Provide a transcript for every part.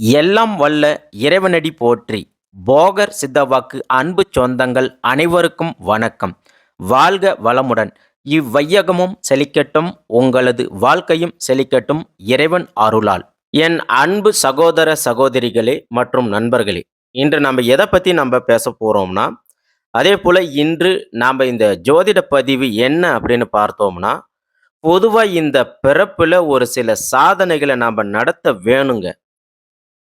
எல்லாம் வல்ல இறைவனடி போற்றி. போகர் சித்தவாக்கு அன்பு சொந்தங்கள் அனைவருக்கும் வணக்கம். வாழ்க வளமுடன். இவ்வையகமும் செழிக்கட்டும் உங்களது வாழ்க்கையும் செழிக்கட்டும் இறைவன் அருளால். என் அன்பு சகோதர சகோதரிகளே மற்றும் நண்பர்களே இன்று நம்ம எதை பற்றி நம்ம பேச போகிறோம்னா அதே போல் இன்று நாம் இந்த ஜோதிட பதிவு என்ன அப்படின்னு பார்த்தோம்னா பொதுவாக இந்த பிறப்பில் ஒரு சில சாதனைகளை நாம் நடத்த வேணுங்க.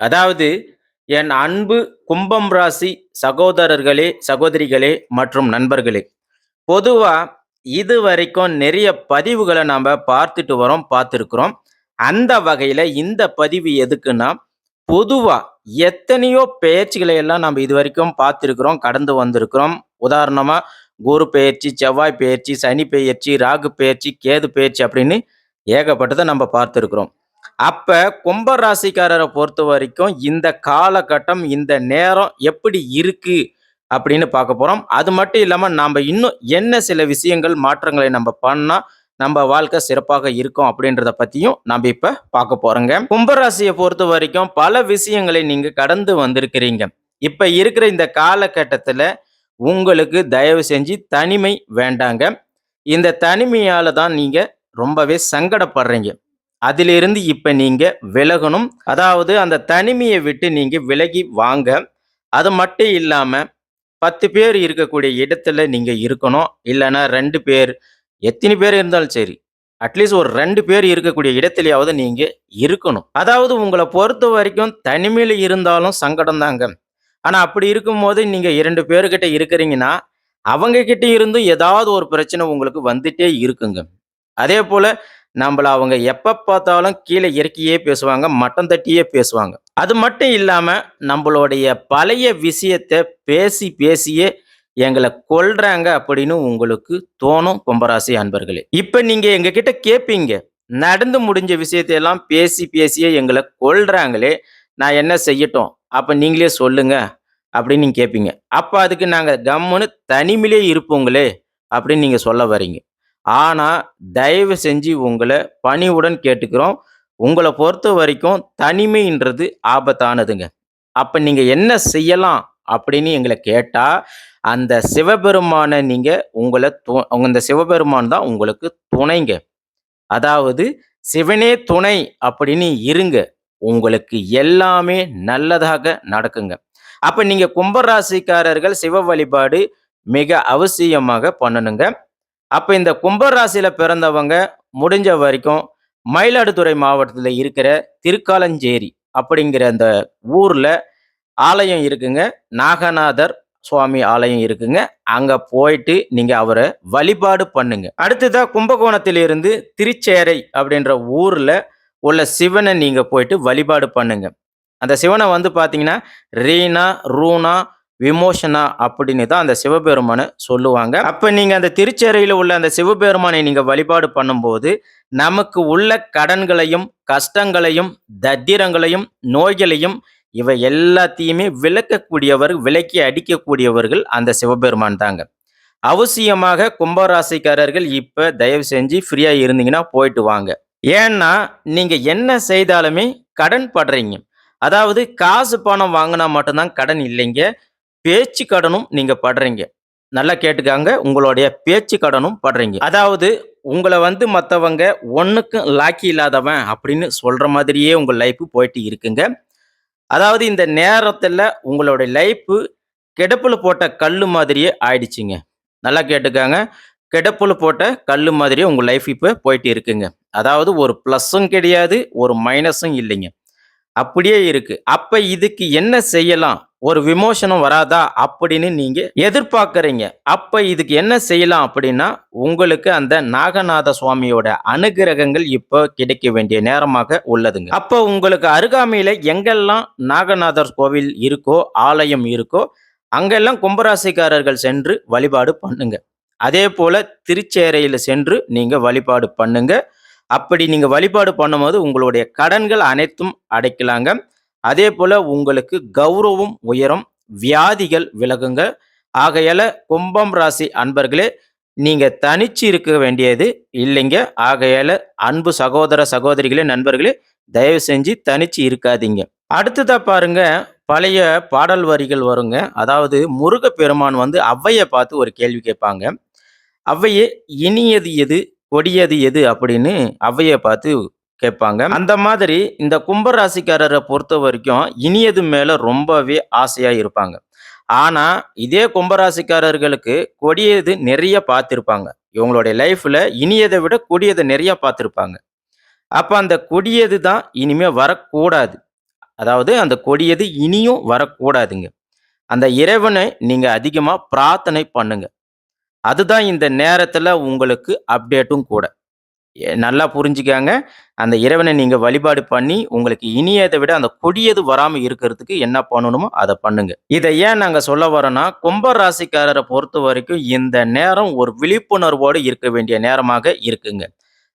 அதாவது என் அன்பு கும்பம் ராசி சகோதரர்களே சகோதரிகளே மற்றும் நண்பர்களே. பொதுவாக இது வரைக்கும் நிறைய பதிவுகளை நாம் பார்த்துட்டு வரோம் பார்த்துருக்குறோம். அந்த வகையில் இந்த பதிவு எதுக்குன்னா பொதுவாக எத்தனையோ பெயர்ச்சிகளை எல்லாம் நம்ம இது வரைக்கும் பார்த்துருக்குறோம் கடந்து வந்திருக்கிறோம். உதாரணமாக குரு பெயர்ச்சி செவ்வாய் பெயர்ச்சி சனி பெயர்ச்சி ராகு பெயர்ச்சி கேது பெயர்ச்சி அப்படின்னு ஏகப்பட்டதை நம்ம பார்த்துருக்குறோம். அப்ப கும்ப ராசிக்காரரை பொறுத்த வரைக்கும் இந்த காலகட்டம் இந்த நேரம் எப்படி இருக்கு அப்படின்னு பார்க்க போறோம். அது மட்டும் இல்லாம நாம இன்னும் என்ன சில விஷயங்கள் மாற்றங்களை நம்ம பண்ணா நம்ம வாழ்க்கை சிறப்பாக இருக்கும் அப்படின்றத பத்தியும் நம்ம இப்ப பார்க்க போறோங்க. கும்பராசியை பொறுத்த வரைக்கும் பல விஷயங்களை நீங்க கடந்து வந்திருக்கிறீங்க. இப்ப இருக்கிற இந்த காலகட்டத்துல உங்களுக்கு தயவு செஞ்சு தனிமை வேண்டாங்க. இந்த தனிமையால தான் நீங்க ரொம்பவே சங்கடப்படுறீங்க. அதிலிருந்து இப்போ நீங்கள் விலகணும். அதாவது அந்த தனிமையை விட்டு நீங்கள் விலகி வாங்க. அது மட்டும் இல்லாமல் பத்து பேர் இருக்கக்கூடிய இடத்துல நீங்கள் இருக்கணும். இல்லைன்னா ரெண்டு பேர் எத்தனை பேர் இருந்தாலும் சரி அட்லீஸ்ட் ஒரு ரெண்டு பேர் இருக்கக்கூடிய இடத்துலையாவது நீங்கள் இருக்கணும். அதாவது உங்களை பொறுத்த வரைக்கும் தனிமையில் இருந்தாலும் சங்கடம் தாங்க. ஆனால் அப்படி இருக்கும்போது நீங்கள் இரண்டு பேர்கிட்ட இருக்கிறீங்கன்னா அவங்க கிட்ட இருந்தும் ஏதாவது ஒரு பிரச்சனை உங்களுக்கு வந்துட்டே இருக்குங்க. அதே போல் நம்மள அவங்க எப்போ பார்த்தாலும் கீழே இறக்கியே பேசுவாங்க மட்டம் தட்டியே பேசுவாங்க. அது மட்டும் இல்லாமல் நம்மளுடைய பழைய விஷயத்தை பேசி பேசியே எங்களை கொல்றாங்க அப்படின்னு உங்களுக்கு தோணும் கும்பராசி அன்பர்களே. இப்போ நீங்கள் எங்ககிட்ட கேட்பீங்க நடந்து முடிஞ்ச விஷயத்தையெல்லாம் பேசி பேசியே எங்களை கொல்றாங்களே நான் என்ன செய்யட்டும்? அப்போ நீங்களே சொல்லுங்க அப்படின்னு நீங்கள் கேட்பீங்க அப்போ அதுக்கு நாங்கள் கம்முன்னு தனிமையிலே இருப்போங்களே அப்படின்னு நீங்கள் சொல்ல வரீங்க. ஆனால் தயவு செஞ்சு உங்களை பணிவுடன் கேட்டுக்கிறோம். உங்களை பொறுத்த வரைக்கும் தனிமைன்றது ஆபத்தானதுங்க. அப்போ நீங்கள் என்ன செய்யலாம் அப்படின்னு எங்களை கேட்டால் அந்த சிவபெருமானை நீங்கள் உங்களை து- அந்த சிவபெருமான் தான் உங்களுக்கு துணைங்க. அதாவது சிவனே துணை அப்படின்னு இருங்க. உங்களுக்கு எல்லாமே நல்லதாக நடக்குங்க. அப்போ நீங்கள் கும்பராசிக்காரர்கள் சிவ வழிபாடு மிக அவசியமாக பண்ணணுங்க. அப்போ இந்த கும்பராசியில் பிறந்தவங்க முடிஞ்ச வரைக்கும் மயிலாடுதுறை மாவட்டத்தில் இருக்கிற திருக்காலஞ்சேரி அப்படிங்கிற அந்த ஊரில் ஆலயம் இருக்குங்க. நாகநாதர் சுவாமி ஆலயம் இருக்குங்க. அங்கே போயிட்டு நீங்கள் அவரை வழிபாடு பண்ணுங்க. அடுத்ததாக கும்பகோணத்திலிருந்து திருச்சேரை அப்படின்ற ஊரில் உள்ள சிவனை நீங்கள் போயிட்டு வழிபாடு பண்ணுங்க. அந்த சிவனை வந்து பார்த்தீங்கன்னா ரீனா ரூனா விமோசனா அப்படின்னு தான் அந்த சிவபெருமானை சொல்லுவாங்க. அப்ப நீங்க அந்த திருச்சேரையில் உள்ள அந்த சிவபெருமானை நீங்க வழிபாடு பண்ணும்போது நமக்கு உள்ள கடன்களையும் கஷ்டங்களையும் தத்திரங்களையும் நோய்களையும் இவை எல்லாத்தையுமே விளக்கக்கூடியவர் விலக்கி அடிக்கக்கூடியவர்கள் அந்த சிவபெருமான் தாங்க. அவசியமாக கும்பராசிக்காரர்கள் இப்ப தயவு செஞ்சு ஃப்ரீயா இருந்தீங்கன்னா போயிட்டு வாங்க. ஏன்னா நீங்க என்ன செய்தாலுமே கடன் படுறீங்க. அதாவது காசு பணம் வாங்கினா மட்டும்தான் கடன் இல்லைங்க. பேச்சு கடனும் நீங்கள் படுறீங்க. நல்லா கேட்டுக்காங்க உங்களுடைய பேச்சு கடனும் படுறீங்க. அதாவது உங்களை வந்து மற்றவங்க ஒன்றுக்கும் லாக்கி இல்லாதவன் அப்படின்னு சொல்கிற மாதிரியே உங்கள் லைஃப் போயிட்டு இருக்குங்க. அதாவது இந்த நேரத்தில் உங்களுடைய லைஃப்பு கிடப்பில் போட்ட கல் மாதிரியே ஆயிடுச்சுங்க. நல்லா கேட்டுக்காங்க கிடப்பில் போட்ட கல் மாதிரியே உங்கள் லைஃப் இப்போ போயிட்டு இருக்குங்க. அதாவது ஒரு ப்ளஸ்ஸும் கிடையாது ஒரு மைனஸும் இல்லைங்க. அப்படியே இருக்கு. அப்ப இதுக்கு என்ன செய்யலாம்? ஒரு விமோசனம் வராதா? அப்படின்னு நீங்க எதிர்பார்க்கறீங்க. அப்ப இதுக்கு என்ன செய்யலாம் அப்படின்னா உங்களுக்கு அந்த நாகநாத சுவாமியோட அனுகிரகங்கள் இப்போ கிடைக்க வேண்டிய நேரமாக உள்ளதுங்க. அப்ப உங்களுக்கு அருகாமையில எங்கெல்லாம் நாகநாதர் கோவில் இருக்கோ ஆலயம் இருக்கோ அங்கெல்லாம் கும்பராசிக்காரர்கள் சென்று வழிபாடு பண்ணுங்க. அதே போல திருச்சேரையில சென்று நீங்க வழிபாடு பண்ணுங்க. அப்படி நீங்கள் வழிபாடு பண்ணும்போது உங்களுடைய கடன்கள் அனைத்தும் அடைக்கலாங்க. அதே போல் உங்களுக்கு கௌரவம் உயரும் வியாதிகள் விலகுங்க. ஆகையால கும்பம் ராசி அன்பர்களே நீங்கள் தனிச்சு இருக்க வேண்டியது இல்லைங்க. ஆகையால அன்பு சகோதர சகோதரிகளே நண்பர்களே தயவு செஞ்சு தனிச்சு இருக்காதீங்க. அடுத்ததாக பாருங்க பழைய பாடல் வரிகள் வருங்க. அதாவது முருகப்பெருமான் வந்து ஔவையை பார்த்து ஒரு கேள்வி கேட்பாங்க. ஔவையே இனியது எது? கொடியது எது அப்படின்னு ஔவையை பார்த்து கேட்பாங்க. அந்த மாதிரி இந்த கும்பராசிக்காரரை பொறுத்த வரைக்கும் இனியது மேலே ரொம்பவே ஆசையாக இருப்பாங்க. ஆனால் இதே கும்பராசிக்காரர்களுக்கு கொடியது நிறைய பார்த்துருப்பாங்க. இவங்களுடைய லைஃப்பில் இனியதை விட கொடியதை நிறைய பார்த்துருப்பாங்க. அப்போ அந்த கொடியது தான் இனிமேல் வரக்கூடாது. அதாவது அந்த கொடியது இனியும் வரக்கூடாதுங்க. அந்த இறைவனை நீங்கள் அதிகமாக பிரார்த்தனை பண்ணுங்க. அதுதான் இந்த நேரத்தில் உங்களுக்கு அப்டேட்டும் கூட. நல்லா புரிஞ்சுக்காங்க. அந்த இறைவனை நீங்கள் வழிபாடு பண்ணி உங்களுக்கு இனியதை விட அந்த கொடியது வராமல் இருக்கிறதுக்கு என்ன பண்ணணுமோ அதை பண்ணுங்க. இதை ஏன் நாங்கள் சொல்ல வரோன்னா கும்ப ராசிக்காரரை பொறுத்த வரைக்கும் இந்த நேரம் ஒரு விழிப்புணர்வோடு இருக்க வேண்டிய நேரமாக இருக்குங்க.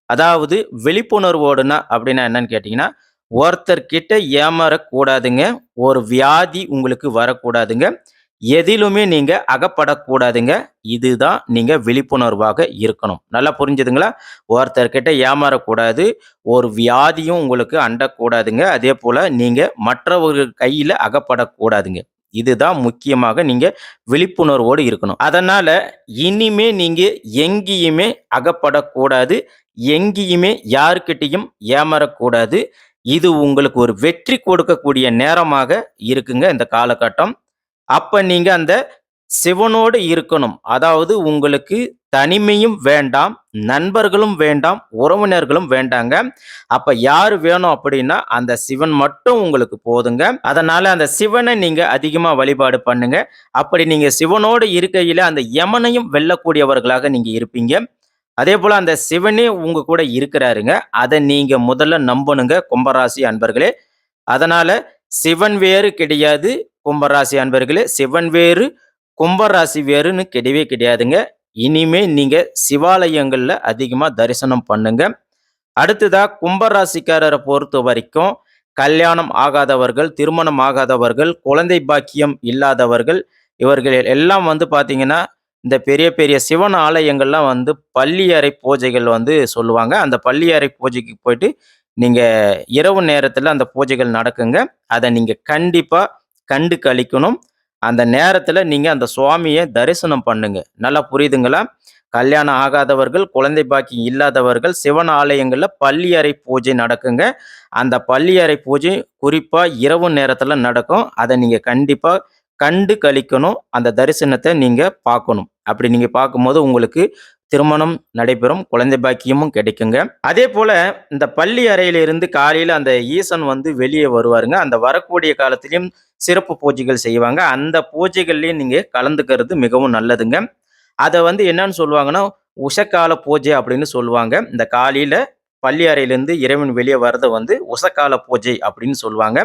அதாவது விழிப்புணர்வோடுனா அப்படின்னா என்னன்னு கேட்டிங்கன்னா ஒருத்தர்கிட்ட ஏமாறக்கூடாதுங்க. ஒரு வியாதி உங்களுக்கு வரக்கூடாதுங்க. எதிலுமே நீங்க அகப்படக்கூடாதுங்க. இதுதான் நீங்க விழிப்புணர்வாக இருக்கணும். நல்லா புரிஞ்சுதுங்களா? ஒருத்தர்கிட்ட ஏமாறக்கூடாது. ஒரு வியாதியும் உங்களுக்கு அண்டக்கூடாதுங்க. அதே போல நீங்க மற்றவர்கள் கையில அகப்படக்கூடாதுங்க. இதுதான் முக்கியமாக நீங்க விழிப்புணர்வோடு இருக்கணும். அதனால இனிமே நீங்க எங்கேயுமே அகப்படக்கூடாது. எங்கேயுமே யாருக்கிட்டையும் ஏமாறக்கூடாது. இது உங்களுக்கு ஒரு வெற்றி கொடுக்கக்கூடிய நேரமாக இருக்குங்க இந்த காலகட்டம். அப்போ நீங்கள் அந்த சிவனோடு இருக்கணும். அதாவது உங்களுக்கு தனிமையும் வேண்டாம் நண்பர்களும் வேண்டாம் உறவினர்களும் வேண்டாங்க. அப்ப யார் வேணும் அப்படின்னா அந்த சிவன் மட்டும் உங்களுக்கு போதுங்க. அதனால அந்த சிவனை நீங்க அதிகமா வழிபாடு பண்ணுங்க. அப்படி நீங்க சிவனோடு இருக்கையில அந்த யமனையும் வெல்லக்கூடியவர்களாக நீங்க இருப்பீங்க. அதே போல அந்த சிவனே உங்க கூட இருக்கிறாருங்க. அதை நீங்க முதல்ல நம்பணுங்க கும்பராசி அன்பர்களே. அதனால சிவன் வேறு கிடையாது கும்பராசி அன்பர்களே சிவன் வேறு கும்பராசி வேறுன்னு கிடையவே கிடையாதுங்க. இனிமே நீங்க சிவாலயங்கள்ல அதிகமா தரிசனம் பண்ணுங்க. அடுத்ததா கும்பராசிக்காரரை பொறுத்த வரைக்கும் கல்யாணம் ஆகாதவர்கள் திருமணம் ஆகாதவர்கள் குழந்தை பாக்கியம் இல்லாதவர்கள் இவர்கள் எல்லாம் வந்து பார்த்தீங்கன்னா இந்த பெரிய பெரிய சிவன் ஆலயங்கள்லாம் வந்து பள்ளி அறை பூஜைகள் வந்து சொல்லுவாங்க. அந்த பள்ளி அறை பூஜைக்கு போயிட்டு நீங்கள் இரவு நேரத்தில் அந்த பூஜைகள் நடக்குங்க. அதை நீங்கள் கண்டிப்பாக கண்டு கழிக்கணும். அந்த நேரத்தில் நீங்கள் அந்த சுவாமியை தரிசனம் பண்ணுங்க. நல்லா புரியுதுங்களா? கல்யாணம் ஆகாதவர்கள் குழந்தை பாக்கியம் இல்லாதவர்கள் சிவன் ஆலயங்களில் பள்ளி அறை பூஜை நடக்குங்க. அந்த பள்ளி அறை பூஜை குறிப்பாக இரவு நேரத்தில் நடக்கும். அதை நீங்கள் கண்டிப்பாக கண்டு கழிக்கணும். அந்த தரிசனத்தை நீங்கள் பார்க்கணும். அப்படி நீங்கள் பார்க்கும்போது உங்களுக்கு திருமணம் நடைபெறும் குழந்தை பாக்கியமும் கிடைக்குங்க. அதே போல இந்த பள்ளி அறையிலிருந்து காலையில் அந்த ஈசன் வந்து வெளியே வருவாருங்க. அந்த வரக்கூடிய காலத்திலையும் சிறப்பு பூஜைகள் செய்வாங்க. அந்த பூஜைகள்லேயும் நீங்கள் கலந்துக்கிறது மிகவும் நல்லதுங்க. அதை வந்து என்னன்னு சொல்லுவாங்கன்னா உஷக்கால பூஜை அப்படின்னு சொல்லுவாங்க. இந்த காலையில் பள்ளி அறையிலேருந்து இறைவன் வெளியே வர்றதை வந்து உசக்கால பூஜை அப்படின்னு சொல்லுவாங்க.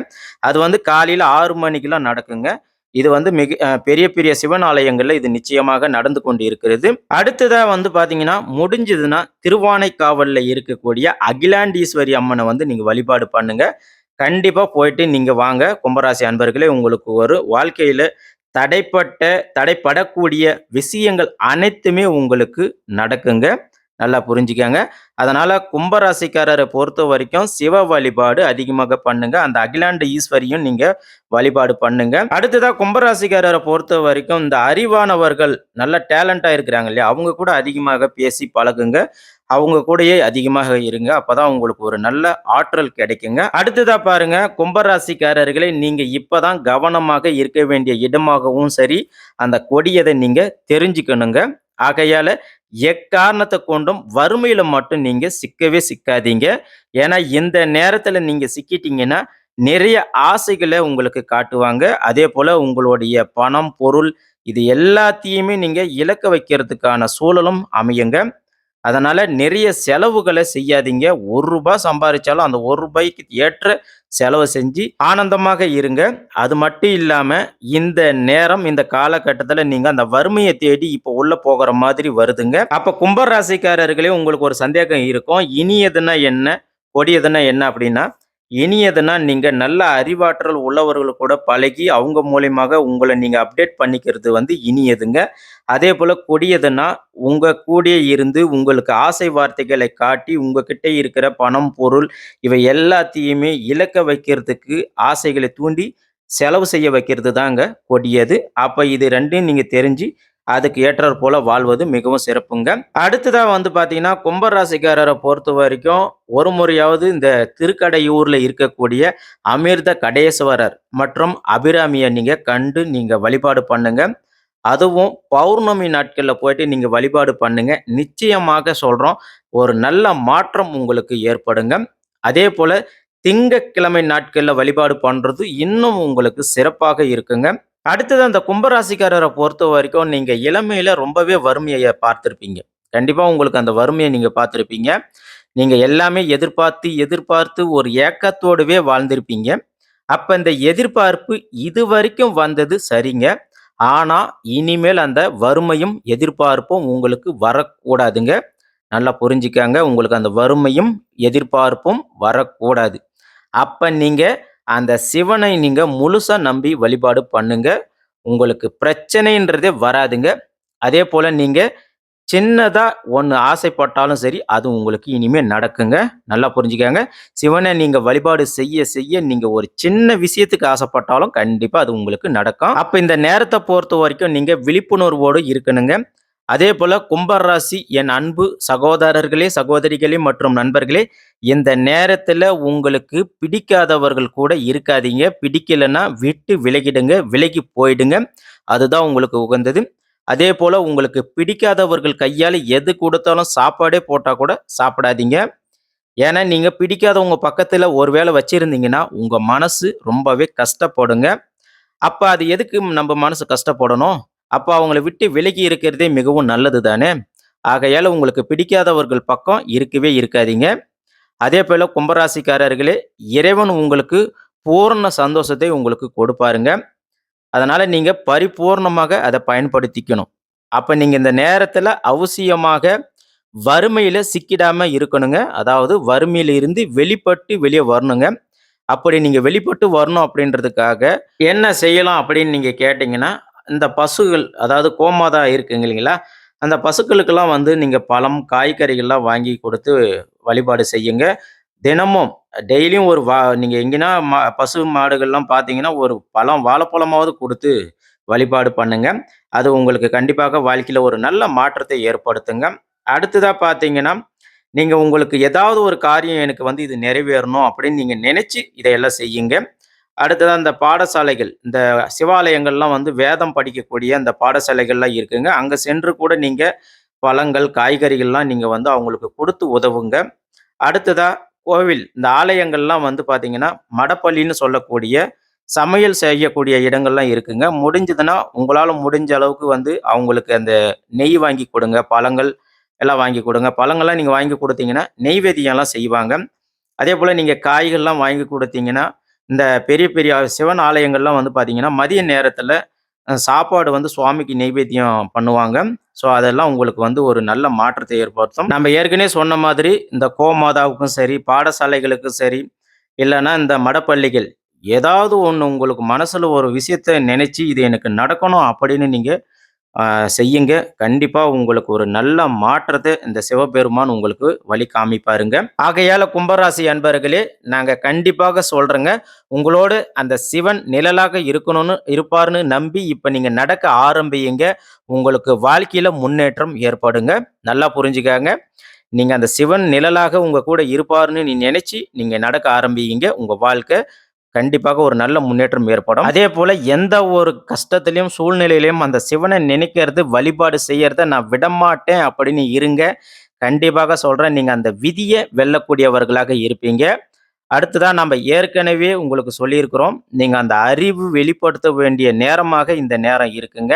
அது வந்து காலையில் ஆறு மணிக்கெலாம் நடக்குங்க. இது வந்து மிக பெரிய பெரிய சிவன் ஆலயங்களில் இது நிச்சயமாக நடந்து கொண்டு இருக்கிறது அடுத்ததாக வந்து பார்த்தீங்கன்னா முடிஞ்சதுன்னா திருவானைக்காவலில் இருக்கக்கூடிய அகிலாண்டீஸ்வரி அம்மனை வந்து நீங்கள் வழிபாடு பண்ணுங்க. கண்டிப்பாக போயிட்டு நீங்கள் வாங்க. கும்பராசி அன்பர்களே உங்களுக்கு ஒரு வாழ்க்கையில் தடைப்பட்ட தடைப்படக்கூடிய விஷயங்கள் அனைத்துமே உங்களுக்கு நடக்குங்க. நல்லா புரிஞ்சுக்கங்க. அதனால் கும்பராசிக்காரரை பொறுத்த வரைக்கும் சிவ வழிபாடு அதிகமாக பண்ணுங்க. அந்த அகிலாண்ட ஈஸ்வரியும் நீங்கள் வழிபாடு பண்ணுங்க. அடுத்ததாக கும்பராசிக்காரரை பொறுத்த வரைக்கும் இந்த அறிவானவர்கள் நல்ல டேலண்ட்டாக இருக்கிறாங்க இல்லையா? அவங்க கூட அதிகமாக பேசி பழகுங்க. அவங்க கூடயே அதிகமாக இருங்க அப்பதான் உங்களுக்கு ஒரு நல்ல ஆற்றல் கிடைக்குங்க அடுத்ததா பாருங்க கும்பராசிக்காரர்களை நீங்க இப்பதான் கவனமாக இருக்க வேண்டிய இடமாகவும் சரி அந்த கொடியதை நீங்க தெரிஞ்சுக்கணுங்க ஆகையால எக்காரணத்தை கொண்டும் வறுமையில மட்டும் நீங்க சிக்கவே சிக்காதீங்க ஏன்னா இந்த நேரத்துல நீங்க சிக்கிட்டீங்கன்னா நிறைய ஆசைகளை உங்களுக்கு காட்டுவாங்க. அதே போல் உங்களுடைய பணம், பொருள் இது எல்லாத்தையுமே நீங்க இழக்க வைக்கிறதுக்கான சூழலும் அமையுங்க. அதனால் நிறைய செலவுகளை செய்யாதீங்க. ஒரு ரூபாய் சம்பாதிச்சாலும் அந்த ஒரு ரூபாய்க்கு ஏற்ற செலவு செஞ்சு ஆனந்தமாக இருங்க. அது மட்டும் இல்லாமல் இந்த நேரம், இந்த காலகட்டத்தில் நீங்கள் அந்த வறுமையை தேடி இப்போ உள்ளே போகிற மாதிரி வருதுங்க. அப்போ கும்பராசிக்காரர்களே உங்களுக்கு ஒரு சந்தேகம் இருக்கும். இனியதுன்னா என்ன? கொடியதுன்னா என்ன? அப்படின்னா, இனியதுன்னா நீங்கள் நல்ல அறிவாற்றல் உள்ளவர்கள் கூட பழகி அவங்க மூலியமாக உங்களை நீங்கள் அப்டேட் பண்ணிக்கிறது வந்து இனியதுங்க. அதே போல் கொடியதுன்னா, உங்கள் கூடயே இருந்து உங்களுக்கு ஆசை வார்த்தைகளை காட்டி உங்ககிட்ட இருக்கிற பணம், பொருள் இவை எல்லாத்தையுமே இழக்க வைக்கிறதுக்கு ஆசைகளை தூண்டி செலவு செய்ய வைக்கிறது தாங்க கொடியது. அப்போ இது ரெண்டும் நீங்கள் தெரிஞ்சு அதுக்கு ஏற்றாற் போல வாழ்வது மிகவும் சிறப்புங்க. அடுத்ததா வந்து பார்த்தீங்கன்னா, கும்பராசிக்காரரை பொறுத்த வரைக்கும் ஒரு முறையாவது இந்த திருக்கடையூர்ல இருக்கக்கூடிய அமிர்த கடேஸ்வரர் மற்றும் அபிராமிய நீங்க கண்டு நீங்க வழிபாடு பண்ணுங்க. அதுவும் பௌர்ணமி நாட்களில் போயிட்டு நீங்கள் வழிபாடு பண்ணுங்க. நிச்சயமாக சொல்கிறோம் ஒரு நல்ல மாற்றம் உங்களுக்கு ஏற்படுங்க. அதே போல் திங்கட்கிழமை நாட்களில் வழிபாடு பண்ணுறது இன்னும் உங்களுக்கு சிறப்பாக இருக்குங்க. அடுத்தது அந்த கும்பராசிக்காரரை பொறுத்த வரைக்கும் நீங்கள் இளமையில ரொம்பவே வறுமையை பார்த்துருப்பீங்க கண்டிப்பாக உங்களுக்கு அந்த வறுமையை நீங்கள் பார்த்துருப்பீங்க நீங்கள் எல்லாமே எதிர்பார்த்து, எதிர்பார்த்து ஒரு ஏக்கத்தோடவே வாழ்ந்திருப்பீங்க. அப்போ இந்த எதிர்பார்ப்பு இது வரைக்கும் வந்தது சரிங்க. ஆனால் இனிமேல் அந்த வறுமையும், எதிர்பார்ப்பும் உங்களுக்கு வரக்கூடாதுங்க. நல்லா புரிஞ்சுக்கங்க. உங்களுக்கு அந்த வறுமையும், எதிர்பார்ப்பும் வரக்கூடாது. அப்போ நீங்கள் அந்த சிவனை நீங்கள் முழுசாக நம்பி வழிபாடு பண்ணுங்க. உங்களுக்கு பிரச்சனைன்றதே வராதுங்க. அதே போல் நீங்கள் சின்னதாக ஒன்று ஆசைப்பட்டாலும் சரி, அது உங்களுக்கு இனிமேல் நடக்குங்க. நல்லா புரிஞ்சுக்காங்க சிவனை நீங்கள் வழிபாடு செய்ய, செய்ய நீங்கள் ஒரு சின்ன விஷயத்துக்கு ஆசைப்பட்டாலும் கண்டிப்பாக அது உங்களுக்கு நடக்கும். அப்போ இந்த நேரத்தை பொறுத்த வரைக்கும் நீங்கள் விழிப்புணர்வோடு இருக்கணுங்க. அதே போல கும்பராசி என் அன்பு சகோதரர்களே, சகோதரிகளே மற்றும் நண்பர்களே, இந்த நேரத்துல உங்களுக்கு பிடிக்காதவர்கள் கூட இருக்காதீங்க. பிடிக்கலைன்னா விட்டு விலகிடுங்க. விலகி போயிடுங்க. அதுதான் உங்களுக்கு உகந்தது. அதே போல் உங்களுக்கு பிடிக்காதவர்கள் கையால் எது கொடுத்தாலும் சாப்பாடே போட்டால் கூட சாப்பிடாதீங்க. ஏன்னா, நீங்கள் பிடிக்காதவங்க பக்கத்தில் ஒரு வேளை வச்சிருந்தீங்கன்னா, உங்கள் மனசு ரொம்பவே கஷ்டப்படுங்க. அப்போ அது எதுக்கு நம்ம மனசு கஷ்டப்படணும்? அப்போ அவங்கள விட்டு விலகி இருக்கிறதே மிகவும் நல்லது தானே! ஆகையால் உங்களுக்கு பிடிக்காதவர்கள் பக்கம் இருக்கவே இருக்காதீங்க. அதே போல் கும்பராசிக்காரர்களே, இறைவன் உங்களுக்கு பூர்ண சந்தோஷத்தை உங்களுக்கு கொடுப்பாருங்க. அதனால் நீங்கள் பரிபூர்ணமாக அதை பயன்படுத்திக்கணும். அப்போ நீங்கள் இந்த நேரத்தில் அவசியமாக வறுமையில் சிக்கிடாமல் இருக்கணுங்க. அதாவது வறுமையில் இருந்து வெளிப்பட்டு வெளியே வரணுங்க. அப்படி நீங்கள் வெளிப்பட்டு வரணும் அப்படின்றதுக்காக, என்ன செய்யலாம் அப்படின்னு நீங்கள் கேட்டிங்கன்னா இந்த பசுகள் அதாவது கோமாதா இருக்குங்க இல்லைங்களா? அந்த பசுக்களுக்கெல்லாம் வந்து நீங்கள் பழம், காய்கறிகள்லாம் வாங்கி கொடுத்து வழிபாடு செய்யுங்க. தினமும் டெய்லியும் ஒரு வா நீங்கள் எங்கேனா ம பசு மாடுகள்லாம் பார்த்தீங்கன்னா, ஒரு பழம் வாழைப்பழமாவது கொடுத்து வழிபாடு பண்ணுங்க. அது உங்களுக்கு கண்டிப்பாக வாழ்க்கையில் ஒரு நல்ல மாற்றத்தை ஏற்படுத்துங்க. அடுத்ததாக பார்த்தீங்கன்னா, நீங்கள் உங்களுக்கு ஏதாவது ஒரு காரியம் எனக்கு வந்து இது நிறைவேறணும் அப்படின்னு நீங்கள் நினச்சி இதையெல்லாம் செய்யுங்க. அடுத்ததாக இந்த பாடசாலைகள், இந்த சிவாலயங்கள்லாம் வந்து வேதம் படிக்கக்கூடிய அந்த பாடசாலைகள்லாம் இருக்குங்க. அங்கே சென்று கூட நீங்கள் பழங்கள், காய்கறிகள்லாம் நீங்கள் வந்து அவங்களுக்கு கொடுத்து உதவுங்க. அடுத்ததாக கோவில், இந்த ஆலயங்கள்லாம் வந்து பார்த்தீங்கன்னா, மடப்பள்ளின்னு சொல்லக்கூடிய சமையல் செய்யக்கூடிய இடங்கள்லாம் இருக்குங்க. முடிஞ்சதுன்னா, உங்களால் முடிஞ்ச அளவுக்கு வந்து அவங்களுக்கு அந்த நெய் வாங்கி கொடுங்க பழங்கள் எல்லாம் வாங்கி கொடுங்க பழங்கள்லாம் நீங்கள் வாங்கி கொடுத்தீங்கன்னா நெய்வேத்தியம்லாம் செய்வாங்க. அதே போல் நீங்கள் காய்கள்லாம் வாங்கி கொடுத்தீங்கன்னா இந்த பெரிய பெரிய சிவன் ஆலயங்கள்லாம் வந்து பார்த்தீங்கன்னா, மதிய நேரத்தில் சாப்பாடு வந்து சுவாமிக்கு நைவேத்தியம் பண்ணுவாங்க. ஸோ, அதெல்லாம் உங்களுக்கு வந்து ஒரு நல்ல மாற்றத்தை ஏற்படுத்தும். நம்ம ஏற்கனவே சொன்ன மாதிரி இந்த கோமாதாவுக்கும் சரி, பாடசாலைகளுக்கும் சரி, இல்லைன்னா இந்த மடப்பள்ளிகள் ஏதாவது ஒன்று உங்களுக்கு மனசில் ஒரு விஷயத்த நினச்சி இது எனக்கு நடக்கணும் அப்படின்னு நீங்கள் செய்யுங்க. கண்டிப்பாக உங்களுக்கு ஒரு நல்ல மாற்றத்தை இந்த சிவபெருமான் உங்களுக்கு வழி காமிப்பாருங்க. ஆகையால் கும்பராசி அன்பர்களே, நாங்கள் கண்டிப்பாக சொல்கிறோங்க உங்களோட அந்த சிவன் நிழலாக இருக்கணும்னு இருப்பார்னு நம்பி இப்போ நீங்கள் நடக்க ஆரம்பியுங்க. உங்களுக்கு வாழ்க்கையில் முன்னேற்றம் ஏற்படுங்க. நல்லா புரிஞ்சுக்காங்க நீங்கள் அந்த சிவன் நிழலாக உங்கள் கூட இருப்பார்னு நீ நினச்சி நீங்கள் நடக்க ஆரம்பியுங்க. உங்கள் வாழ்க்கை கண்டிப்பாக ஒரு நல்ல முன்னேற்றம் ஏற்படும். அதே போல எந்த ஒரு கஷ்டத்திலையும் சூழ்நிலையிலையும் அந்த சிவனை நினைக்கிறது, வழிபாடு செய்யறத நான் விடமாட்டேன் அப்படின்னு இருங்க. கண்டிப்பாக சொல்றேன், நீங்க அந்த விதியை வெல்லக்கூடியவர்களாக இருப்பீங்க. அடுத்ததான் நம்ம ஏற்கனவே உங்களுக்கு சொல்லியிருக்கிறோம் நீங்கள் அந்த அறிவு வெளிப்படுத்த வேண்டிய நேரமாக இந்த நேரம் இருக்குங்க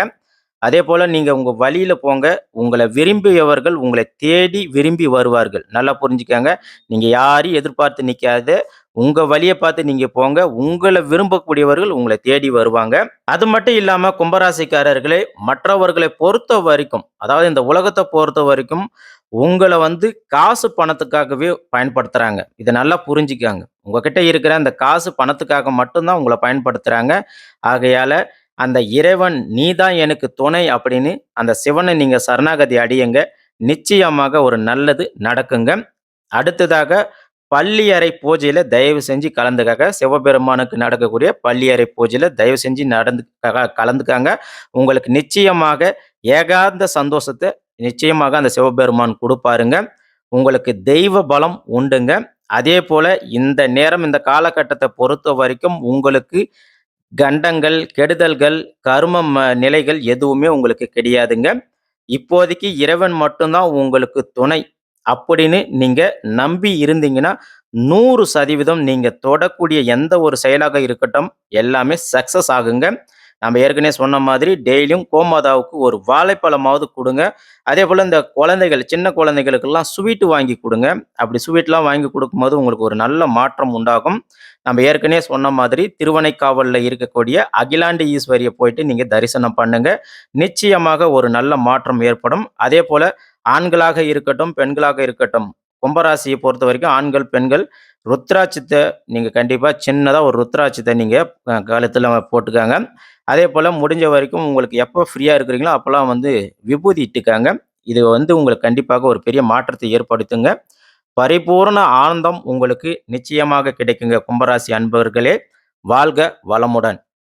அதே போல் நீங்கள் உங்கள் வழியில் போங்க உங்களை விரும்பியவர்கள் உங்களை தேடி விரும்பி வருவார்கள் நல்லா புரிஞ்சுக்கோங்க நீங்கள் யாரையும் எதிர்பார்த்து நிற்காது உங்கள் வழியை பார்த்து நீங்கள் போங்க. உங்களை விரும்பக்கூடியவர்கள் உங்களை தேடி வருவாங்க. அது மட்டும் இல்லாமல் கும்பராசிக்காரர்களே மற்றவர்களை பொறுத்த வரைக்கும் அதாவது இந்த உலகத்தை பொறுத்த வரைக்கும் உங்களை வந்து காசு பணத்துக்காகவே பயன்படுத்துகிறாங்க இதை நல்லா புரிஞ்சுக்காங்க. உங்ககிட்ட இருக்கிற அந்த காசு பணத்துக்காக மட்டும்தான் உங்களை பயன்படுத்துகிறாங்க ஆகையால் அந்த இறைவன் நீதான் எனக்கு துணை அப்படின்னு அந்த சிவனை நீங்கள் சரணாகதி அடியுங்க. நிச்சயமாக ஒரு நல்லது நடக்குங்க. அடுத்ததாக பள்ளியறை பூஜையில் தயவு செஞ்சு கலந்துக்காக சிவபெருமானுக்கு நடக்கக்கூடிய பள்ளியறை பூஜையில் தயவு செஞ்சு நடந்து க- கலந்துக்காங்க. உங்களுக்கு நிச்சயமாக ஏகாந்த சந்தோஷத்தை நிச்சயமாக அந்த சிவபெருமான் கொடுப்பாருங்க. உங்களுக்கு தெய்வ பலம் உண்டுங்க. அதே போல இந்த நேரம் இந்த காலகட்டத்தை பொறுத்த வரைக்கும் உங்களுக்கு கண்டங்கள் கெடுதல்கள் கரும ம- நிலைகள் எதுவுமே உங்களுக்கு கிடையாதுங்க. இப்போதைக்கு இறைவன் மட்டும்தான் உங்களுக்கு துணை. அப்படின்னு நீங்கள் நம்பி இருந்தீங்கன்னா நூறு சதவீதம் நீங்கள் தொடக்கூடிய எந்த ஒரு செயலாக இருக்கட்டும் எல்லாமே சக்ஸஸ் ஆகுங்க. நம்ம ஏற்கனவே சொன்ன மாதிரி டெய்லியும் கோமாதாவுக்கு ஒரு வாழைப்பழமாவது கொடுங்க. அதே போல் இந்த குழந்தைகள் சின்ன குழந்தைகளுக்கெல்லாம் ஸ்வீட் வாங்கி கொடுங்க. அப்படி ஸ்வீட்லாம் வாங்கி கொடுக்கும்போது உங்களுக்கு ஒரு நல்ல மாற்றம் உண்டாகும். நம்ம ஏற்கனவே சொன்ன மாதிரி திருவனைக்காவலில் இருக்கக்கூடிய அகிலாண்டி ஈஸ்வரியை போயிட்டு நீங்கள் தரிசனம் பண்ணுங்க. நிச்சயமாக ஒரு நல்ல மாற்றம் ஏற்படும். அதே போல் ஆண்களாக இருக்கட்டும் பெண்களாக இருக்கட்டும். கும்பராசியை பொறுத்த வரைக்கும் ஆண்கள் பெண்கள் ருத்ராட்சத்தை நீங்கள் கண்டிப்பாக சின்னதாக ஒரு ருத்ராட்சத்தை நீங்கள் கழுத்தில் போட்டுக்காங்க. அதே போல் முடிஞ்ச வரைக்கும் உங்களுக்கு எப்போ ஃப்ரீயாக இருக்கிறீங்களோ அப்போல்லாம் வந்து விபூதி இட்டுக்காங்க. இது வந்து உங்களுக்கு கண்டிப்பாக ஒரு பெரிய மாற்றத்தை ஏற்படுத்துங்க. பரிபூர்ண ஆனந்தம் உங்களுக்கு நிச்சயமாக கிடைக்குங்க கும்பராசி அன்பர்களே. வாழ்க வளமுடன்.